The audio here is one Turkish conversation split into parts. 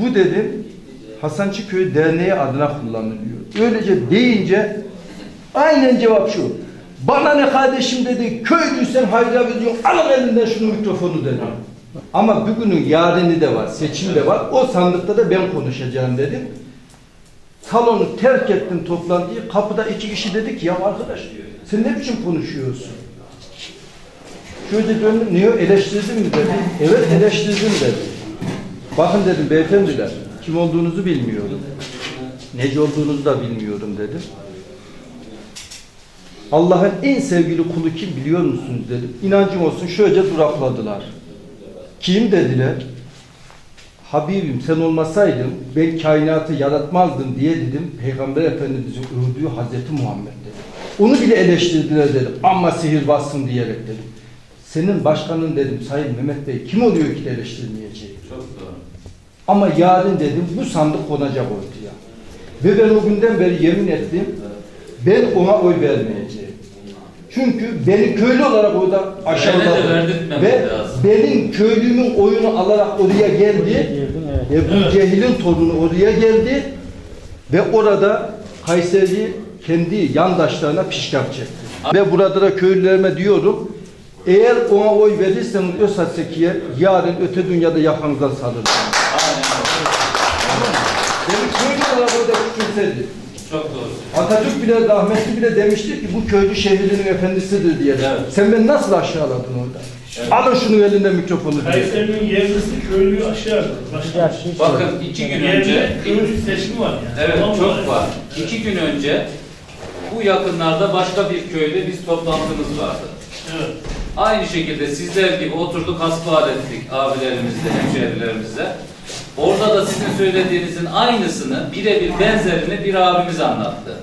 Bu dedim Hasancı Köyü Derneği adına kullanılıyor. Öylece deyince aynen cevap şu. Bana ne kardeşim dedi, köylüysen hayra veriyorsun, alın elinden şunu mikrofonu dedi. Ama bugünün yarını da var, seçim de var. O sandıkta da ben konuşacağım dedim. Salonu terk ettim toplantıyı. Kapıda iki kişi dedik ya arkadaş sen ne biçim konuşuyorsun? Şöyle döndüm, niye eleştirdin mi dedi. Evet eleştirdim dedi. Bakın dedim beyefendiler, kim olduğunuzu bilmiyorum. Nece olduğunuzu da bilmiyorum dedim. Allah'ın en sevgili kulu kim biliyor musunuz dedim. İnancım olsun şöyle durakladılar. Kim dediler. Habibim sen olmasaydın ben kainatı yaratmazdım diye dedim. Peygamber Efendimizin övdüğü Hazreti Muhammed dedim. Onu bile eleştirdiler dedim. Ama sihirbazsın diyerek dedim. Senin başkanın dedim Sayın Mehmet Bey kim oluyor ki de eleştirmeyecek? Çok doğru. Ama yarın dedim bu sandık konacak ortaya. Ve ben o günden beri yemin ettim. Ben ona oy vermeyeceğim. Çünkü beni köylü olarak orada aşağıladı. Ve lazım. benim köylümün oyunu alarak oraya geldi. Ve bu cehilin torunu oraya geldi. Ve orada Kayseri kendi yandaşlarına pişkap çekti. Ve burada da köylülerime diyorum. Eğer ona oy verirseniz Özsat Seki'ye yarın öte dünyada yakanızdan salırım. Aynen öyle. Beni köylü olarak orada küçümsedi. Çok doğru. Atatürk bile rahmetli bile demiştir ki bu köylü şehrinin efendisidir diye. Evet. Sen beni nasıl aşağıladın orada? Evet. Alın şunun elinden mikrofonu diye. Kayseri'nin yerlisi köylüyü aşağı Başka Bakın iki gün önce köylü seçimi var yani. Evet Tamam çok var. İki gün önce bu yakınlarda başka bir köyde biz toplantımız vardı. Evet. Aynı şekilde sizler gibi oturduk hasbihal ettik abilerimizle, hemşehrilerimizle. Orada da sizin söylediğinizin aynısını, birebir benzerini bir abimiz anlattı.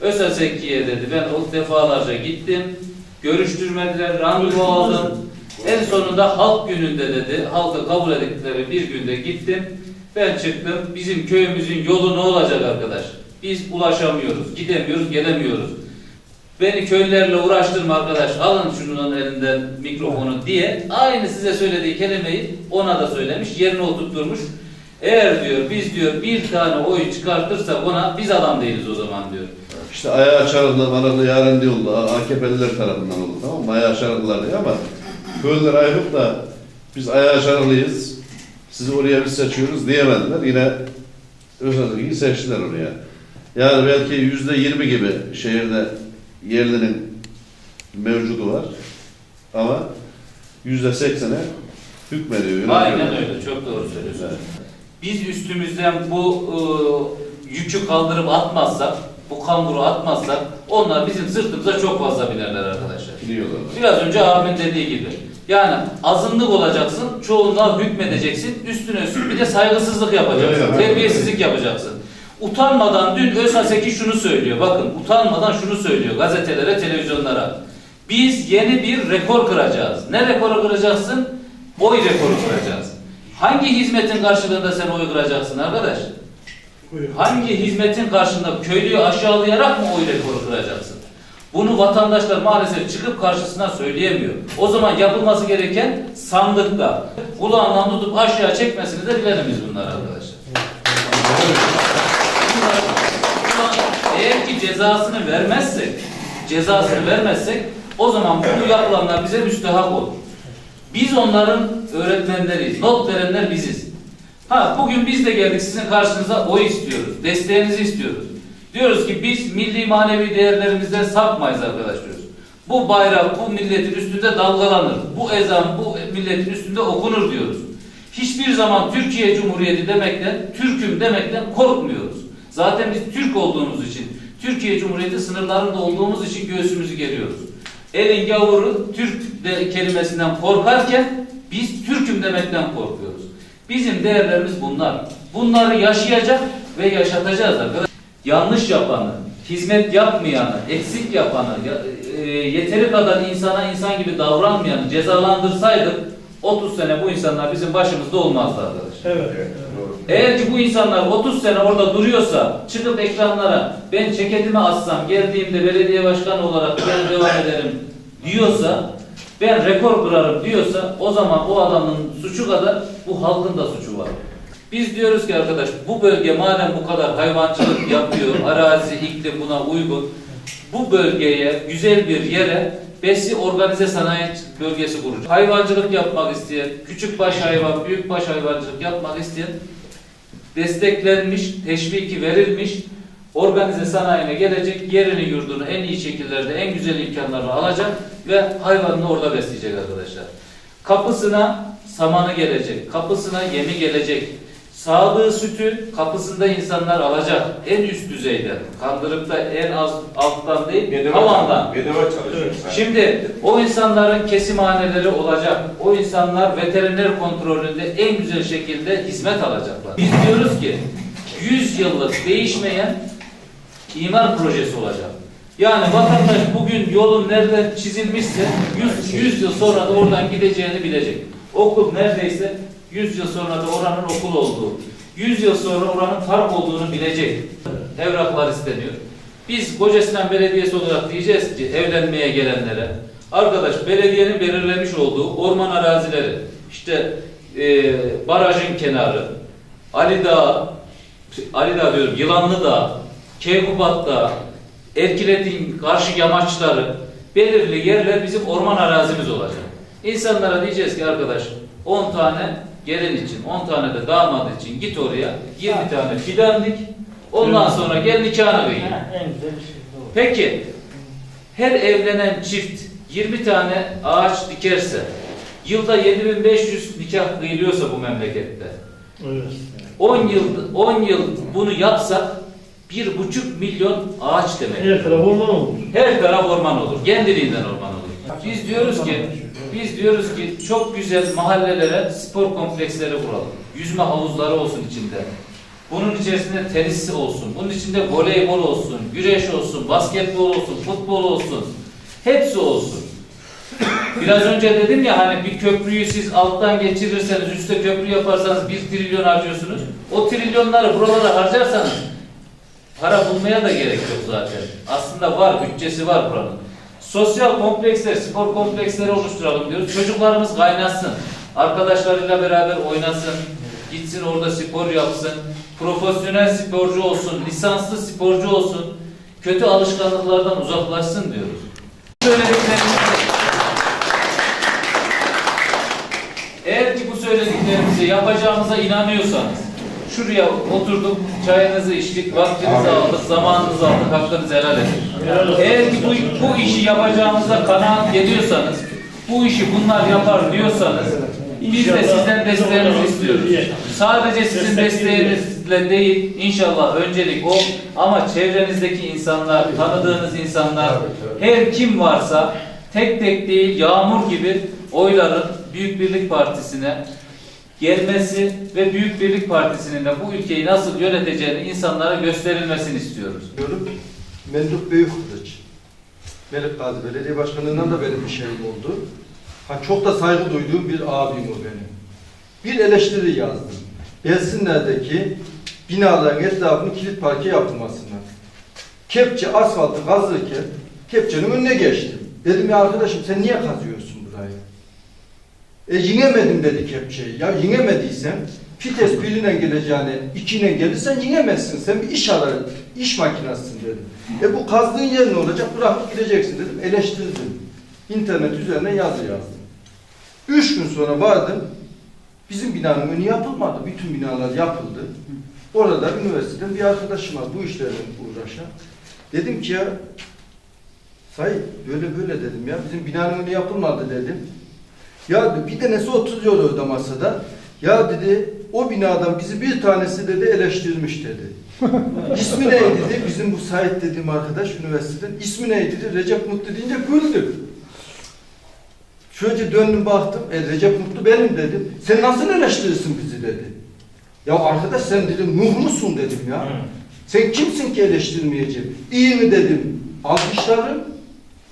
Ösesekki'ye dedi, ben o defalarca gittim, görüştürmediler, randevu aldım. En sonunda halk gününde dedi, halka kabul ettikleri bir günde gittim. Ben çıktım, bizim köyümüzün yolu ne olacak arkadaş? Biz ulaşamıyoruz, gidemiyoruz, gelemiyoruz. Beni köylülerle uğraştırma arkadaş, alın şunun elinden mikrofonu diye aynı size söylediği kelimeyi ona da söylemiş, yerine oturtturmuş. Eğer diyor biz diyor bir tane oy çıkartırsak ona biz adam değiliz o zaman diyor. İşte ayağı açarlar bana da yarın diyorlar AKP'liler tarafından olur tamam mı? Ayağı açarlar diye ama köylüler ayrılıp da biz ayağı açarlıyız. Sizi oraya biz seçiyoruz diyemediler. Yine özellikle seçtiler oraya. Yani belki yüzde yirmi gibi şehirde yerlerin mevcudu var. Ama yüzde seksene hükmediyor. Aynen öyle, çok doğru söylüyorsun. Evet. Biz üstümüzden bu e, yükü kaldırıp atmazsak, bu kamburu atmazsak onlar bizim sırtımıza çok fazla binerler arkadaşlar. Biliyorlar. Biraz önce abimin dediği gibi. Yani azınlık olacaksın, çoğunluğa hükmedeceksin, üstüne üstlük bir de saygısızlık yapacaksın, terbiyesizlik yapacaksın. Utanmadan dün Özhaseki şunu söylüyor, bakın utanmadan şunu söylüyor gazetelere, televizyonlara. Biz yeni bir rekor kıracağız. Ne rekoru kıracaksın? Oy rekoru kıracağız. Hangi hizmetin karşılığında sen oy kıracaksın arkadaş? Buyurun. Hangi hizmetin karşında köylüyü aşağılayarak mı oy rekoru kıracaksın? Bunu vatandaşlar maalesef çıkıp karşısına söyleyemiyor. O zaman yapılması gereken sandıkta kulağından tutup aşağı çekmesini de bilelim biz bunlar arkadaşlar. Ki cezasını vermezsek, cezasını vermezsek o zaman bu yapılanlar bize müstehak olur. Biz onların öğretmenleriyiz. Not verenler biziz. Ha bugün biz de geldik sizin karşınıza oy istiyoruz. Desteğinizi istiyoruz. Diyoruz ki biz milli manevi değerlerimizden sapmayız arkadaş diyoruz. Bu bayrak bu milletin üstünde dalgalanır. Bu ezan bu milletin üstünde okunur diyoruz. Hiçbir zaman Türkiye Cumhuriyeti demekten, Türk'üm demekten korkmuyoruz. Zaten biz Türk olduğumuz için, Türkiye Cumhuriyeti sınırlarında olduğumuz için göğsümüzü geriyoruz. Elin gavuru Türk de kelimesinden korkarken biz Türk'üm demekten korkuyoruz. Bizim değerlerimiz bunlar. Bunları yaşayacak ve yaşatacağız arkadaşlar. Yanlış yapanı, hizmet yapmayanı, eksik yapanı, ya- e, yeteri kadar insana insan gibi davranmayanı cezalandırsaydık 30 sene bu insanlar bizim başımızda olmazdı arkadaşlar. Evet. Eğer ki bu insanlar 30 sene orada duruyorsa, çıkıp ekranlara ben ceketimi assam, geldiğimde belediye başkanı olarak ben devam ederim diyorsa, ben rekor kırarım diyorsa, o zaman o adamın suçu kadar bu halkın da suçu var. Biz diyoruz ki arkadaş bu bölge madem bu kadar hayvancılık yapıyor, arazi, iklim buna uygun. Bu bölgeye, güzel bir yere besi organize sanayi bölgesi kuracak. Hayvancılık yapmak isteyen, küçük baş hayvan, büyük baş hayvancılık yapmak isteyen desteklenmiş, teşviki verilmiş, organize sanayine gelecek, yerini yurdunu en iyi şekillerde, en güzel imkanlarla alacak ve hayvanını orada besleyecek arkadaşlar. Kapısına samanı gelecek, kapısına yemi gelecek, sağdığı sütü kapısında insanlar alacak, en üst düzeyde, kandırıp da en az alttan değil, tavandan. Bedava çalışıyor. Şimdi o insanların kesimhaneleri olacak. O insanlar veteriner kontrolünde en güzel şekilde hizmet alacaklar. Biz diyoruz ki 100 yıllık değişmeyen imar projesi olacak. Yani vatandaş bugün yolun nereden çizilmişse 100, 100 yıl sonra da oradan gideceğini bilecek. Okul neredeyse 100 yıl sonra da oranın okul olduğu, 100 yıl sonra oranın park olduğunu bilecek. Evraklar isteniyor. Biz Kocasinan Belediyesi olarak diyeceğiz ki evlenmeye gelenlere, arkadaş belediyenin belirlemiş olduğu orman arazileri, işte e, barajın kenarı, Ali Dağı, Ali Dağı diyorum, Yılanlı Dağı, Keykubat Dağı, Erkilet'in karşı yamaçları, belirli yerler bizim orman arazimiz olacak. İnsanlara diyeceğiz ki arkadaş 10 tane gelin için, 10 tane de damat için git oraya 20 tane fidan dik. Ondan sonra gel nikahını bir şey. Peki her evlenen çift 20 tane ağaç dikerse yılda 7500 nikah kıyılıyorsa bu memlekette Evet. 10 yıl 10 yıl bunu yapsak bir buçuk milyon ağaç demek. Her taraf orman olur. Her taraf orman olur. Kendiliğinden orman olur. Biz diyoruz ki biz diyoruz ki çok güzel mahallelere spor kompleksleri kuralım. Yüzme havuzları olsun içinde. Bunun içerisinde tenis olsun. Bunun içinde voleybol olsun, güreş olsun, basketbol olsun, futbol olsun. Hepsi olsun. Biraz önce dedim ya hani bir köprüyü siz alttan geçirirseniz üstte köprü yaparsanız bir trilyon harcıyorsunuz. O trilyonları buralara harcarsanız para bulmaya da gerek yok zaten. Aslında var, bütçesi var buranın. Sosyal kompleksler, spor kompleksleri oluşturalım diyoruz. Çocuklarımız kaynasın. Arkadaşlarıyla beraber oynasın. Gitsin orada spor yapsın. Profesyonel sporcu olsun, lisanslı sporcu olsun. Kötü alışkanlıklardan uzaklaşsın diyoruz. Söylediklerimizi eğer ki bu söylediklerimizi yapacağımıza inanıyorsanız şuraya oturduk, çayınızı içtik, vaktinizi aldık, zamanınızı aldık, hakkınızı helal edin. Eğer ki bu, bu işi yapacağımıza kanaat geliyorsanız, bu işi bunlar yapar diyorsanız, biz de sizden desteğinizi istiyoruz. Sadece sizin desteğinizle değil, inşallah öncelik o. Ama çevrenizdeki insanlar, tanıdığınız insanlar, her kim varsa tek tek değil, yağmur gibi oyların Büyük Birlik Partisi'ne gelmesi ve Büyük Birlik Partisi'nin de bu ülkeyi nasıl yöneteceğini insanlara gösterilmesini istiyoruz. Diyorum. Mendup Büyükkılıç. Melik Gazi Belediye Başkanlığından da benim bir şeyim oldu. Ha, çok da saygı duyduğum bir abim o benim. Bir eleştiri yazdım. Belsinler'deki binaların etrafını kilit parke yapılmasına. Kepçe asfaltı kazırken kepçenin önüne geçtim. Dedim ya arkadaşım sen niye kazıyorsun burayı? E yinemedim dedi kepçeyi. Ya yinemediysen fites birinden geleceğine ikiyle gelirsen yinemezsin. Sen bir iş arar, iş makinasısın dedim. E bu kazdığın yer ne olacak? Bırakıp gideceksin dedim. Eleştirdim. İnternet üzerine yazı yazdım. Üç gün sonra vardım. Bizim binanın önü yapılmadı. Bütün binalar yapıldı. Orada üniversiteden bir arkadaşım var bu işlerle uğraşan. Dedim ki ya Sayın böyle böyle dedim ya bizim binanın önü yapılmadı dedim. Ya bir tanesi oturuyor orada masada. Ya dedi o binadan bizi bir tanesi dedi eleştirmiş dedi. İsmi neydi dedi bizim bu Sait dediğim arkadaş üniversiteden. İsmi neydi dedi Recep Mutlu deyince güldük. Şöyle döndüm baktım. E, Recep Mutlu benim dedim. Sen nasıl eleştirirsin bizi dedi. Ya arkadaş sen dedim Nuh musun dedim ya. Sen kimsin ki eleştirmeyeceğim? İyi mi dedim. Alkışlarım.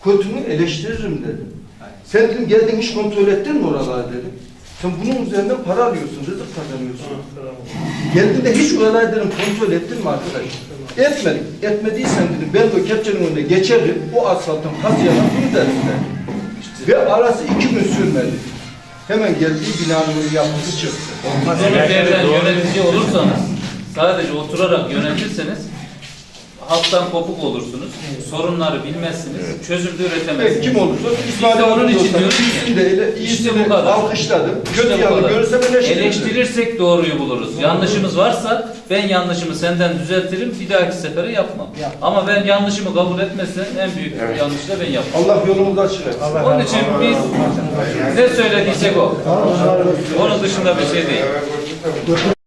Kötü mü eleştiririm dedim. Sen dedim geldin hiç kontrol ettin mi oraları dedim. Sen bunun üzerinden para alıyorsun, rızık kazanıyorsun. Geldiğinde hiç oraları dedim kontrol ettin mi arkadaş? Etmedim. Etmediysen dedim ben de o kepçenin önüne geçerim. O asfaltın kazıyana bunu derim dedim. Ve arası iki gün sürmedi. Hemen geldi binanın yapısı çıktı. Devren yönetici olursanız, sadece oturarak yönetirseniz halktan kopuk olursunuz. Sorunları bilmezsiniz. Çözüm de Evet, üretemezsiniz. kim olursa Biz de onun için diyoruz ki, İyisiyle, işte bu kadar. alkışladım. İşte Kötü yanı eleştiririm. Eleştirirsek doğruyu buluruz. Yanlışımız varsa ben yanlışımı senden düzeltirim. Bir dahaki sefere yapmam. Ama ben yanlışımı kabul etmezsem en büyük yanlışı da ben yaparım. Allah yolumuzu açık etsin. Onun için biz ne söylediysek o. Onun dışında bir şey değil.